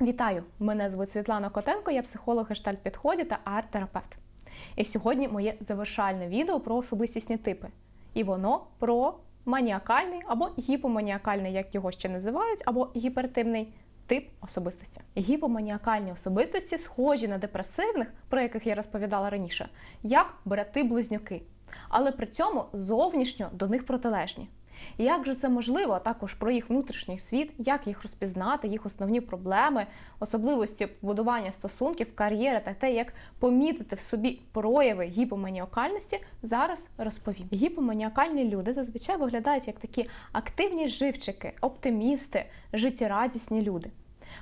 Вітаю! Мене звуть Світлана Котенко, я психолог гештальт підході та арт-терапевт. І сьогодні моє завершальне відео про особистісні типи. І воно про маніакальний або гіпоманіакальний, як його ще називають, або гіпертивний тип особистості. Гіпоманіакальні особистості схожі на депресивних, про яких я розповідала раніше, як брати-близнюки, але при цьому зовнішньо до них протилежні. Як же це можливо, а також про їх внутрішній світ, як їх розпізнати, їх основні проблеми, особливості будування стосунків, кар'єри та те, як помітити в собі прояви гіпоманіакальності, зараз розповім. Гіпоманіакальні люди зазвичай виглядають як такі активні живчики, оптимісти, життєрадісні люди.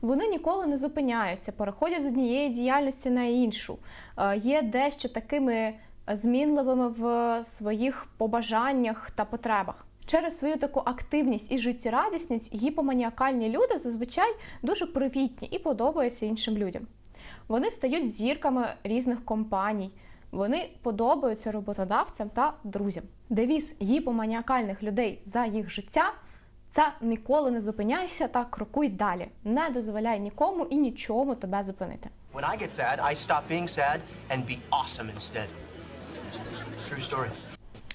Вони ніколи не зупиняються, переходять з однієї діяльності на іншу, е, є дещо такими змінливими в своїх побажаннях та потребах. Через свою таку активність і життєрадісність гіпоманіакальні люди зазвичай дуже привітні і подобаються іншим людям. Вони стають зірками різних компаній, вони подобаються роботодавцям та друзям. Девіз гіпоманіакальних людей за їх життя це ніколи не зупиняйся та крокуй далі. Не дозволяй нікому і нічому тебе зупинити. When I get sad, I stop being sad and be awesome instead. True story.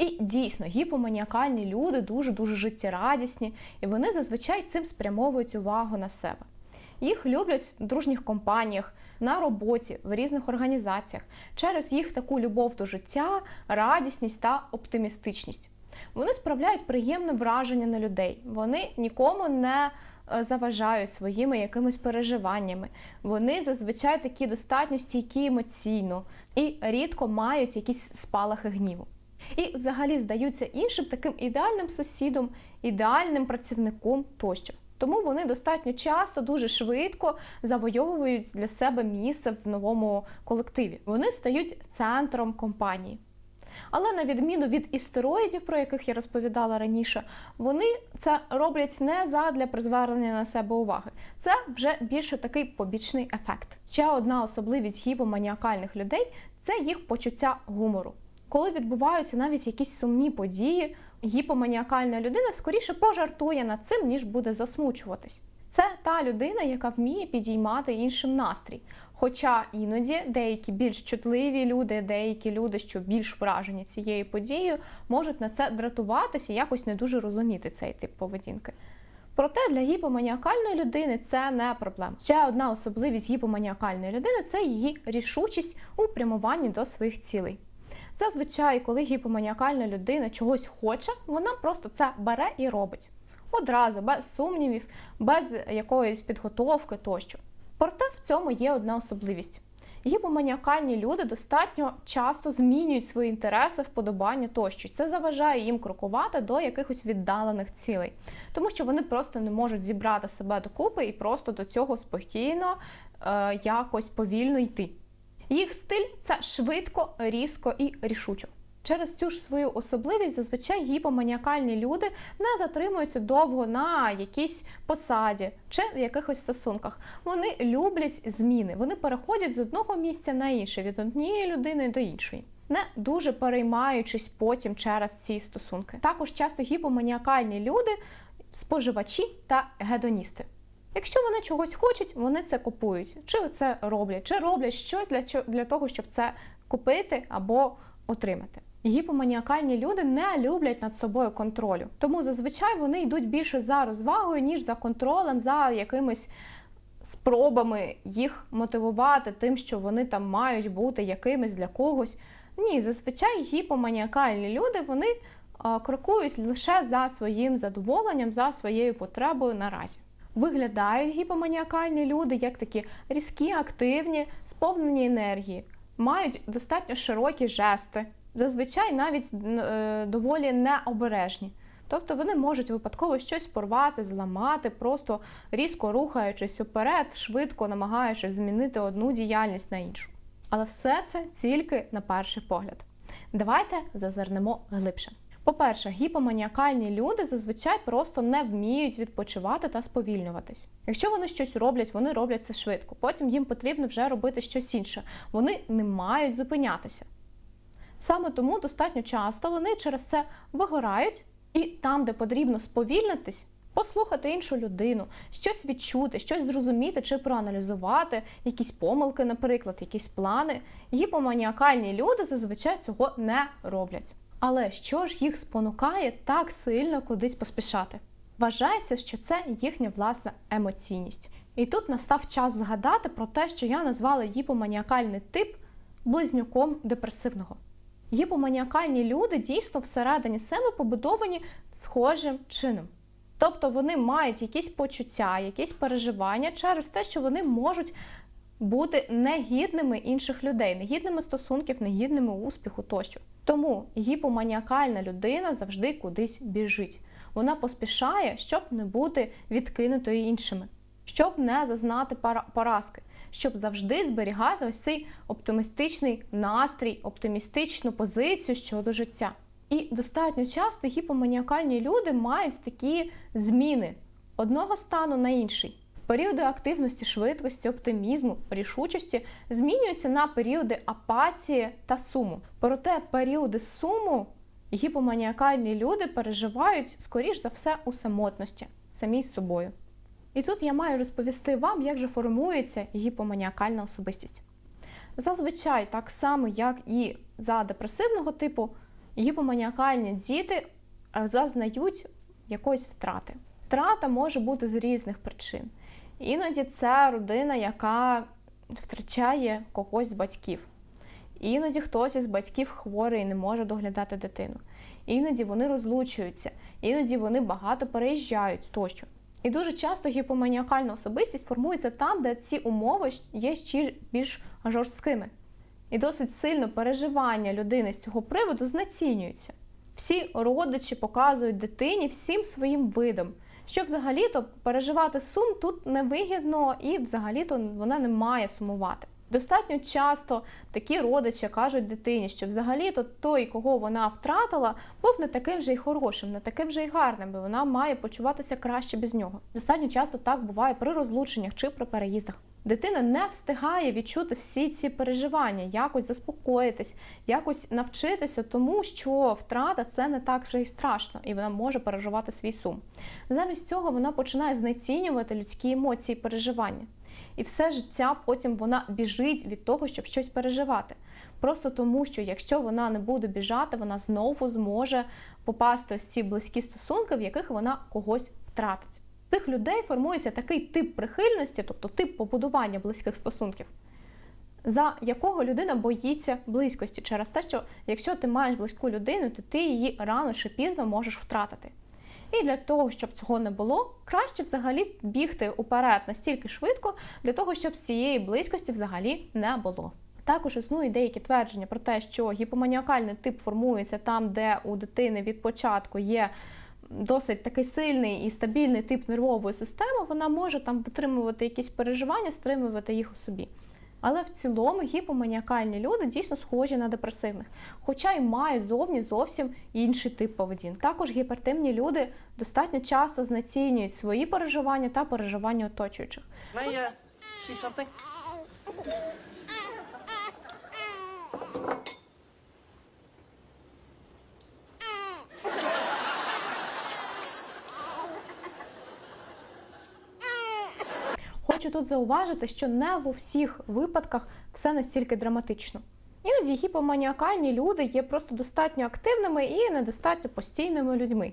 І дійсно, гіпоманіакальні люди дуже-дуже життєрадісні, і вони зазвичай цим спрямовують увагу на себе. Їх люблять в дружніх компаніях, на роботі, в різних організаціях, через їх таку любов до життя, радісність та оптимістичність. Вони справляють приємне враження на людей. Вони нікому не е, заважають своїми якимись переживаннями. Вони зазвичай такі достатньо стійкі емоційно і рідко мають якісь спалахи гніву. І взагалі здаються іншим таким ідеальним сусідом, ідеальним працівником тощо. Тому вони достатньо часто, дуже швидко завойовують для себе місце в новому колективі. Вони стають центром компанії. Але на відміну від істероїдів, про яких я розповідала раніше, вони це роблять не задля призвernення на себе уваги. Це вже більше такий побічний ефект. Ще одна особливість гіпоманіакальних людей це їх почуття гумору. Коли відбуваються навіть якісь сумні події, гіпоманіакальна людина скоріше пожартує над цим, ніж буде засмучуватись. Це та людина, яка вміє підіймати іншим настрій. Хоча іноді деякі більш чутливі люди, деякі люди, що більш вражені цією подією, можуть на це дратуватися і якось не дуже розуміти цей тип поведінки. Проте для гіпоманіакальної людини це не проблема. Ще одна особливість гіпоманіакальної людини це її рішучість у прямуванні до своїх цілей. Зазвичай, коли гіпоманіакальна людина чогось хоче, вона просто це бере і робить. Одразу, без сумнівів, без якоїсь підготовки тощо. Проте в цьому є одна особливість. Гіпоманіакальні люди достатньо часто змінюють свої інтереси, вподобання тощо. Це заважає їм крокувати до якихось віддалених цілей, тому що вони просто не можуть зібрати себе докупи і просто до цього спокійно е, якось повільно йти. Їх стиль це швидко, різко і рішучо. Через цю ж свою особливість зазвичай гіпоманіакальні люди не затримуються довго на якійсь посаді чи в якихось стосунках. Вони люблять зміни, вони переходять з одного місця на інше, від однієї людини до іншої. Не дуже переймаючись потім через ці стосунки. Також часто гіпоманіакальні люди споживачі та гедоністи. Якщо вони чогось хочуть, вони це купують, чи це роблять, чи роблять щось для для того, щоб це купити або отримати. Гіпоманіакальні люди не люблять над собою контролю, тому зазвичай вони йдуть більше за розвагою, ніж за контролем, за якимись спробами їх мотивувати тим, що вони там мають бути якимись для когось. Ні, зазвичай гіпоманіакальні люди вони крокують лише за своїм задоволенням, за своєю потребою наразі. Виглядають гіпоманіакальні люди як такі різкі, активні, сповнені енергії, мають достатньо широкі жести, зазвичай навіть е, доволі необережні. Тобто вони можуть випадково щось порвати, зламати, просто різко рухаючись уперед, швидко намагаючись змінити одну діяльність на іншу. Але все це тільки на перший погляд. Давайте зазирнемо глибше. По-перше, гіпоманіакальні люди зазвичай просто не вміють відпочивати та сповільнюватись. Якщо вони щось роблять, вони роблять це швидко. Потім їм потрібно вже робити щось інше. Вони не мають зупинятися. Саме тому достатньо часто вони через це вигорають, і там, де потрібно сповільнитись, послухати іншу людину, щось відчути, щось зрозуміти чи проаналізувати, якісь помилки, наприклад, якісь плани. Гіпоманіакальні люди зазвичай цього не роблять. Але що ж їх спонукає так сильно кудись поспішати? Вважається, що це їхня власна емоційність. І тут настав час згадати про те, що я назвала гіпоманіакальний тип близнюком депресивного. Гіпоманіакальні люди дійсно всередині себе побудовані схожим чином. Тобто вони мають якісь почуття, якісь переживання через те, що вони можуть бути негідними інших людей, негідними стосунків, негідними успіху тощо. Тому гіпоманіакальна людина завжди кудись біжить. Вона поспішає, щоб не бути відкинутою іншими, щоб не зазнати пора- поразки, щоб завжди зберігати ось цей оптимістичний настрій, оптимістичну позицію щодо життя. І достатньо часто гіпоманіакальні люди мають такі зміни одного стану на інший. Періоди активності, швидкості, оптимізму, рішучості змінюються на періоди апатії та суму. Проте періоди суму гіпоманіакальні люди переживають, скоріш за все, у самотності, самі з собою. І тут я маю розповісти вам, як же формується гіпоманіакальна особистість. Зазвичай, так само, як і за депресивного типу, гіпоманіакальні діти е, зазнають якоїсь втрати. Втрата може бути з різних причин. Іноді це родина, яка втрачає когось з батьків. Іноді хтось із батьків хворий і не може доглядати дитину. Іноді вони розлучуються, іноді вони багато переїжджають тощо. І дуже часто гіпоманіакальна особистість формується там, де ці умови є ще більш жорсткими. І досить сильно переживання людини з цього приводу знецінюються. Всі родичі показують дитині всім своїм видом, що взагалі-то переживати сум тут невигідно і взагалі-то вона не має сумувати. Достатньо часто такі родичі кажуть дитині, що взагалі-то той, кого вона втратила, був не таким вже й хорошим, не таким вже й гарним, бо вона має почуватися краще без нього. Достатньо часто так буває при розлученнях чи при переїздах. Дитина не встигає відчути всі ці переживання, якось заспокоїтись, якось навчитися, тому що втрата це не так вже й страшно, і вона може переживати свій сум. Замість цього вона починає знецінювати людські емоції, переживання. І все життя потім вона біжить від того, щоб щось переживати. Просто тому, що якщо вона не буде біжати, вона знову зможе попасти ось ці близькі стосунки, в яких вона когось втратить. Цих людей формується такий тип прихильності, тобто тип побудування близьких стосунків, за якого людина боїться близькості через те, що якщо ти маєш близьку людину, то ти її рано чи пізно можеш втратити. І для того, щоб цього не було, краще взагалі бігти уперед настільки швидко, для того, щоб з цієї близькості взагалі не було. Також існують деякі твердження про те, що гіпоманіакальний тип формується там, де у дитини від початку є досить такий сильний і стабільний тип нервової системи, вона може там витримувати якісь переживання, стримувати їх у собі. Але в цілому гіпоманіакальні люди дійсно схожі на депресивних, хоча й мають зовні зовсім інший тип поведінки. Також гіпертимні люди достатньо часто знецінюють свої переживання та переживання оточуючих. Something? Хочу тут зауважити, що не в усіх випадках все настільки драматично. Іноді гіпоманіакальні люди є просто достатньо активними і недостатньо постійними людьми,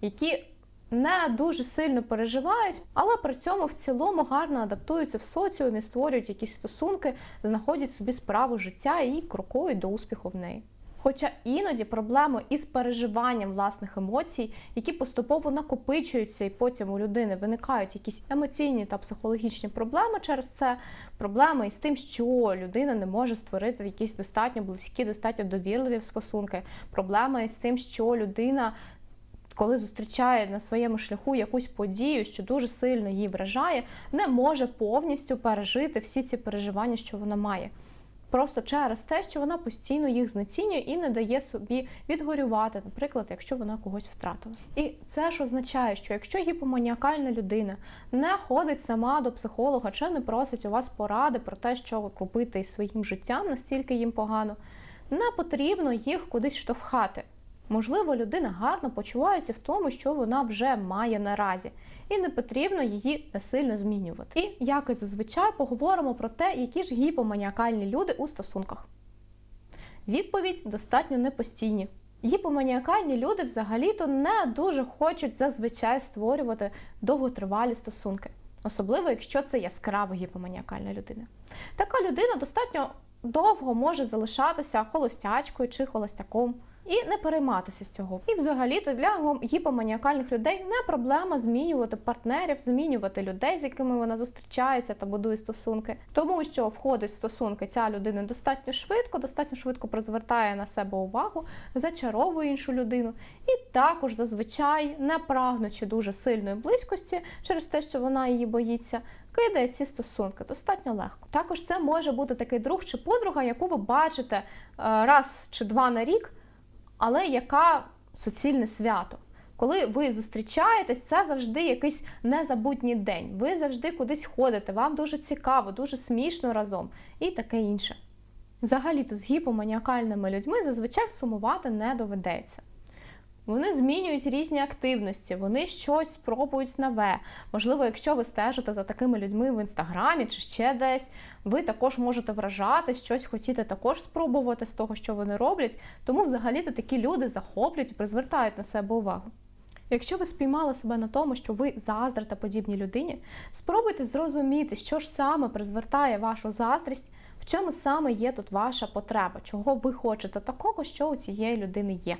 які не дуже сильно переживають, але при цьому в цілому гарно адаптуються в соціумі, створюють якісь стосунки, знаходять собі справу життя і крокують до успіху в неї. Хоча іноді проблеми із переживанням власних емоцій, які поступово накопичуються, і потім у людини виникають якісь емоційні та психологічні проблеми через це, проблеми із тим, що людина не може створити якісь достатньо близькі, достатньо довірливі стосунки, проблеми із тим, що людина. Коли зустрічає на своєму шляху якусь подію, що дуже сильно її вражає, не може повністю пережити всі ці переживання, що вона має. Просто через те, що вона постійно їх знецінює і не дає собі відгорювати, наприклад, якщо вона когось втратила. І це ж означає, що якщо гіпоманіакальна людина не ходить сама до психолога чи не просить у вас поради про те, що робити із своїм життям, настільки їм погано, не потрібно їх кудись штовхати. Можливо, людина гарно почувається в тому, що вона вже має наразі, і не потрібно її насильно змінювати. І як і зазвичай поговоримо про те, які ж гіпоманіакальні люди у стосунках. Відповідь достатньо непостійні. Гіпоманіакальні люди взагалі-то не дуже хочуть зазвичай створювати довготривалі стосунки, особливо якщо це яскрава гіпоманіакальна людина. Така людина достатньо довго може залишатися холостячкою чи холостяком і не перейматися з цього. І взагалі-то для гіпоманіакальних людей не проблема змінювати партнерів, змінювати людей, з якими вона зустрічається та будує стосунки, тому що входить в стосунки ця людина достатньо швидко, достатньо швидко призвертає на себе увагу, зачаровує іншу людину, і також зазвичай, не прагнучи дуже сильної близькості через те, що вона її боїться. Кидає ці стосунки достатньо легко. Також це може бути такий друг чи подруга, яку ви бачите е, раз чи два на рік, але яка суцільне свято. Коли ви зустрічаєтесь, це завжди якийсь незабутній день. Ви завжди кудись ходите, вам дуже цікаво, дуже смішно разом і таке інше. Взагалі-то з гіпоманіакальними людьми зазвичай сумувати не доведеться. Вони змінюють різні активності, вони щось спробують нове. Можливо, якщо ви стежите за такими людьми в інстаграмі чи ще десь, ви також можете вражати, щось хотіти також спробувати з того, що вони роблять. Тому взагалі-то такі люди захоплюють і призвертають на себе увагу. Якщо ви спіймали себе на тому, що ви заздрите подібній людині, спробуйте зрозуміти, що ж саме призвертає вашу заздрість, в чому саме є тут ваша потреба, чого ви хочете такого, що у цієї людини є.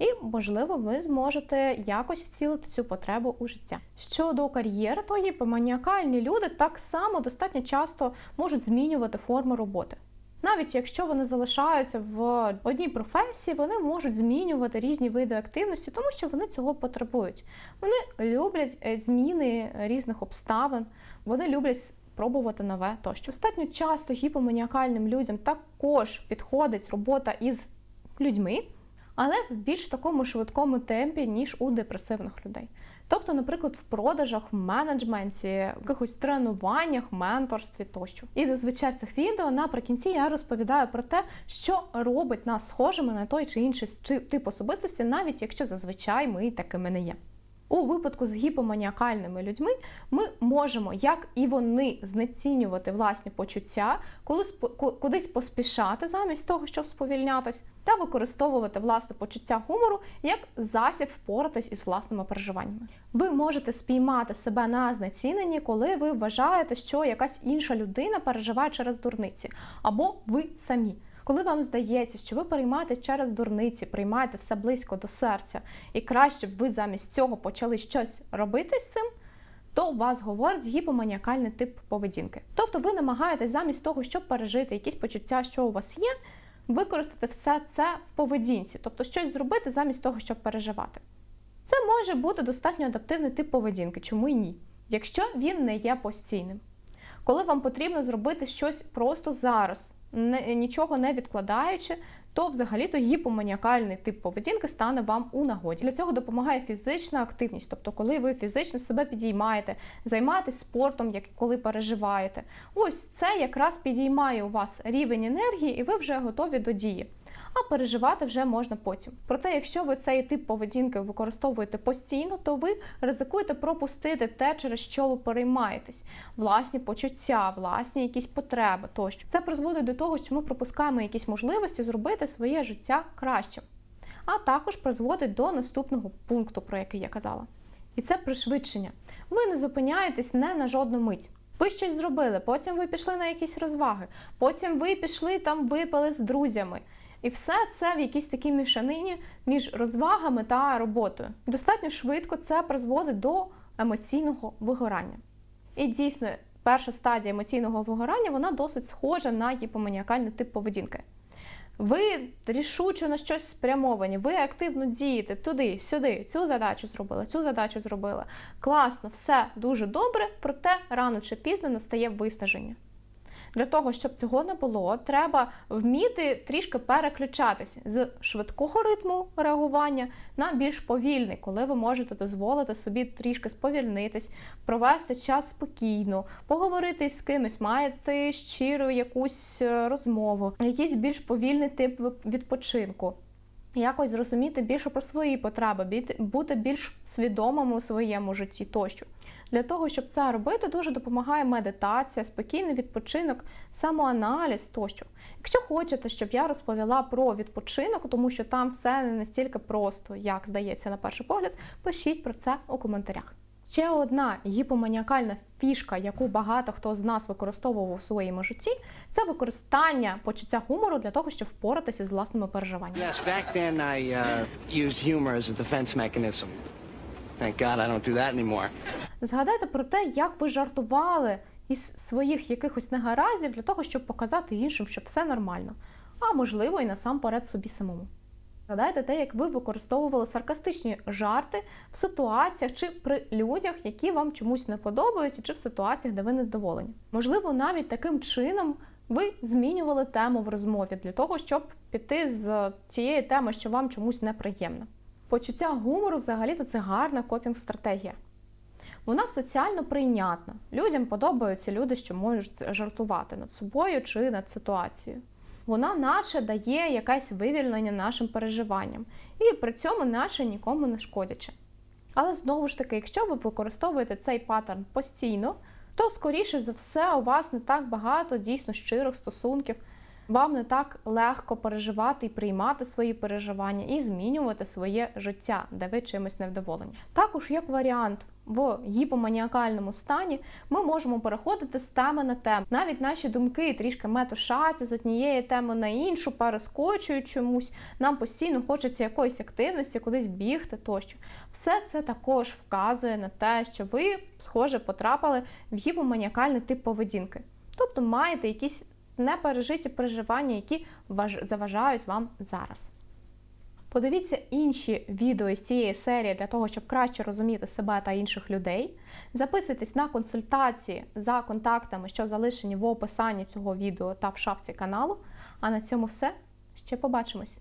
І, можливо, ви зможете якось вцілити цю потребу у життя. Щодо кар'єри, то гіпоманіакальні люди так само достатньо часто можуть змінювати форму роботи. Навіть якщо вони залишаються в одній професії, вони можуть змінювати різні види активності, тому що вони цього потребують. Вони люблять е, зміни різних обставин, вони люблять спробувати нове тощо. Достатньо часто гіпоманіакальним людям також підходить робота із людьми але в більш такому швидкому темпі, ніж у депресивних людей. Тобто, наприклад, в продажах, в менеджменті, в якихось тренуваннях, менторстві тощо. І зазвичай в цих відео наприкінці я розповідаю про те, що робить нас схожими на той чи інший тип особистості, навіть якщо зазвичай ми такими не є. У випадку з гіпоманіакальними людьми ми можемо, як і вони, знецінювати власні почуття, коли кудись поспішати замість того, щоб сповільнятись, та використовувати власне почуття гумору як засіб впоратись із власними переживаннями. Ви можете спіймати себе на знеціненні, коли ви вважаєте, що якась інша людина переживає через дурниці, або ви самі. Коли вам здається, що ви переймаєте через дурниці, приймаєте все близько до серця, і краще б ви замість цього почали щось робити з цим, то у вас говорить гіпоманіакальний тип поведінки. Тобто ви намагаєтесь замість того, щоб пережити якісь почуття, що у вас є, використати все це в поведінці, тобто щось зробити замість того, щоб переживати. Це може бути достатньо адаптивний тип поведінки, чому й ні, якщо він не є постійним. Коли вам потрібно зробити щось просто зараз, не, нічого не відкладаючи, то взагалі-то гіпоманіакальний тип поведінки стане вам у нагоді. Для цього допомагає фізична активність, тобто, коли ви фізично себе підіймаєте, займаєтесь спортом, як коли переживаєте. Ось це якраз підіймає у вас рівень енергії, і ви вже готові до дії а переживати вже можна потім. Проте, якщо ви цей тип поведінки використовуєте постійно, то ви ризикуєте пропустити те, через що ви переймаєтесь, власні почуття, власні якісь потреби тощо. Це призводить до того, що ми пропускаємо якісь можливості зробити своє життя кращим. А також призводить до наступного пункту, про який я казала. І це пришвидшення. Ви не зупиняєтесь не на жодну мить. Ви щось зробили, потім ви пішли на якісь розваги, потім ви пішли там, випили з друзями. І все це в якійсь такій мішанині між розвагами та роботою. Достатньо швидко це призводить до емоційного вигорання. І дійсно, перша стадія емоційного вигорання вона досить схожа на гіпоманіакальний тип поведінки. Ви рішуче на щось спрямовані, ви активно дієте туди, сюди, цю задачу зробили, цю задачу зробили. Класно, все дуже добре, проте рано чи пізно настає виснаження. Для того, щоб цього не було, треба вміти трішки переключатися з швидкого ритму реагування на більш повільний, коли ви можете дозволити собі трішки сповільнитись, провести час спокійно, поговорити з кимось, маєте щиру якусь е, розмову, якийсь більш повільний тип відпочинку. якось зрозуміти більше про свої потреби, бути більш свідомими у своєму житті тощо. Для того, щоб це робити, дуже допомагає медитація, спокійний відпочинок, самоаналіз тощо. Якщо хочете, щоб я розповіла про відпочинок, тому що там все не настільки просто, як здається на перший погляд, пишіть про це у коментарях. Ще одна гіпоманіакальна фішка, яку багато хто з нас використовував у своєму житті, це використання почуття гумору для того, щоб впоратися з власними переживаннями. Yes, back then I uh, used humor as a defense mechanism. Thank God I don't do that anymore. Згадайте про те, як ви жартували із своїх якихось негараздів для того, щоб показати іншим, що все нормально, а можливо і насамперед собі самому. Згадайте те, як ви використовували саркастичні жарти в ситуаціях чи при людях, які вам чомусь не подобаються, чи в ситуаціях, де ви незадоволені. Можливо, навіть таким чином ви змінювали тему в розмові для того, щоб піти з цієї теми, що вам чомусь неприємно. Почуття гумору взагалі-то це гарна копінг-стратегія. Вона соціально прийнятна. Людям подобаються люди, що можуть жартувати над собою чи над ситуацією. Вона наче дає якесь вивільнення нашим переживанням і при цьому наче нікому не шкодячи. Але знову ж таки, якщо ви використовуєте цей паттерн постійно, то скоріше за все у вас не так багато дійсно щирих стосунків. Вам не так легко переживати і приймати свої переживання і змінювати своє життя, де ви чимось невдоволені. Також як варіант в гіпоманіакальному стані ми можемо переходити з теми на тему. Навіть наші думки трішки метушаться з однієї теми на іншу, перескочують чомусь. Нам постійно хочеться якоїсь активності, кудись бігти тощо. Все це також вказує на те, що ви, схоже, потрапили в гіпоманіакальний тип поведінки. Тобто маєте якісь непережиті переживання, які заважають вам зараз. Подивіться інші відео з цієї серії для того, щоб краще розуміти себе та інших людей. Записуйтесь на консультації за контактами, що залишені в описанні цього відео та в шапці каналу. А на цьому все. Ще побачимось!